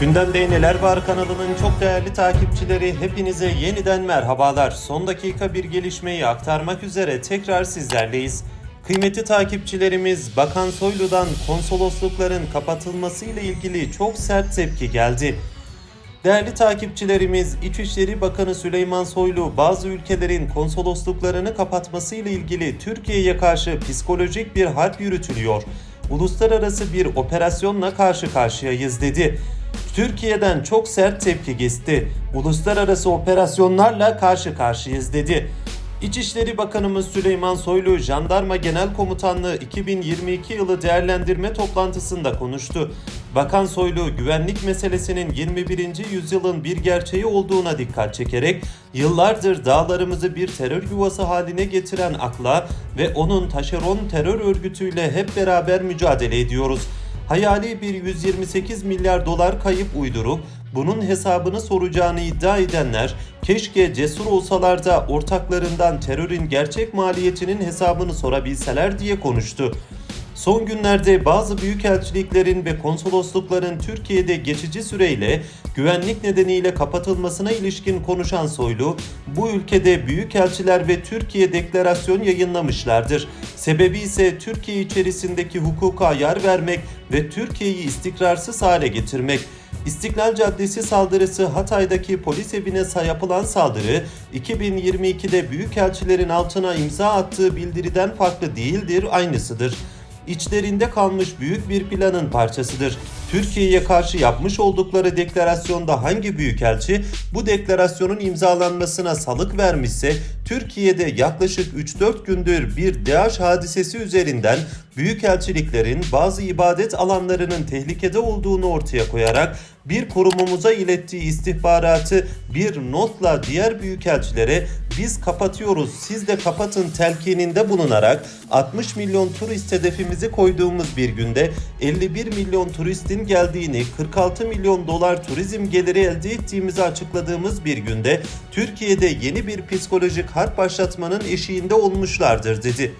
Gündemde Neler Var kanalının çok değerli takipçileri hepinize yeniden merhabalar. Son dakika bir gelişmeyi aktarmak üzere tekrar sizlerleyiz. Kıymetli takipçilerimiz Bakan Soylu'dan konsoloslukların kapatılması ile ilgili çok sert tepki geldi. Değerli takipçilerimiz, İçişleri Bakanı Süleyman Soylu bazı ülkelerin konsolosluklarını kapatması ile ilgili Türkiye'ye karşı psikolojik bir harp yürütülüyor. Uluslararası bir operasyonla karşı karşıyayız dedi. Türkiye'den çok sert tepki geçti. Uluslararası operasyonlarla karşı karşıyayız dedi. İçişleri Bakanımız Süleyman Soylu, Jandarma Genel Komutanlığı 2022 yılı değerlendirme toplantısında konuştu. Bakan Soylu, güvenlik meselesinin 21. yüzyılın bir gerçeği olduğuna dikkat çekerek, yıllardır dağlarımızı bir terör yuvası haline getiren akla ve onun taşeron terör örgütüyle hep beraber mücadele ediyoruz. Hayali bir 128 milyar dolar kayıp uydurup bunun hesabını soracağını iddia edenler keşke cesur olsalar da ortaklarından terörün gerçek maliyetinin hesabını sorabilseler diye konuştu. Son günlerde bazı büyükelçiliklerin ve konsoloslukların Türkiye'de geçici süreyle güvenlik nedeniyle kapatılmasına ilişkin konuşan Soylu, bu ülkede büyükelçiler ve Türkiye deklarasyon yayınlamışlardır. Sebebi ise Türkiye içerisindeki hukuka yer vermek ve Türkiye'yi istikrarsız hale getirmek. İstiklal Caddesi saldırısı Hatay'daki polis evine yapılan saldırı 2022'de büyükelçilerin altına imza attığı bildiriden farklı değildir, aynısıdır içlerinde kalmış büyük bir planın parçasıdır. Türkiye'ye karşı yapmış oldukları deklarasyonda hangi büyükelçi bu deklarasyonun imzalanmasına salık vermişse Türkiye'de yaklaşık 3-4 gündür bir DAEŞ hadisesi üzerinden büyükelçiliklerin bazı ibadet alanlarının tehlikede olduğunu ortaya koyarak bir kurumumuza ilettiği istihbaratı bir notla diğer büyükelçilere biz kapatıyoruz siz de kapatın telkininde bulunarak 60 milyon turist hedefimizi koyduğumuz bir günde 51 milyon turistin geldiğini 46 milyon dolar turizm geliri elde ettiğimizi açıkladığımız bir günde Türkiye'de yeni bir psikolojik harp başlatmanın eşiğinde olmuşlardır dedi.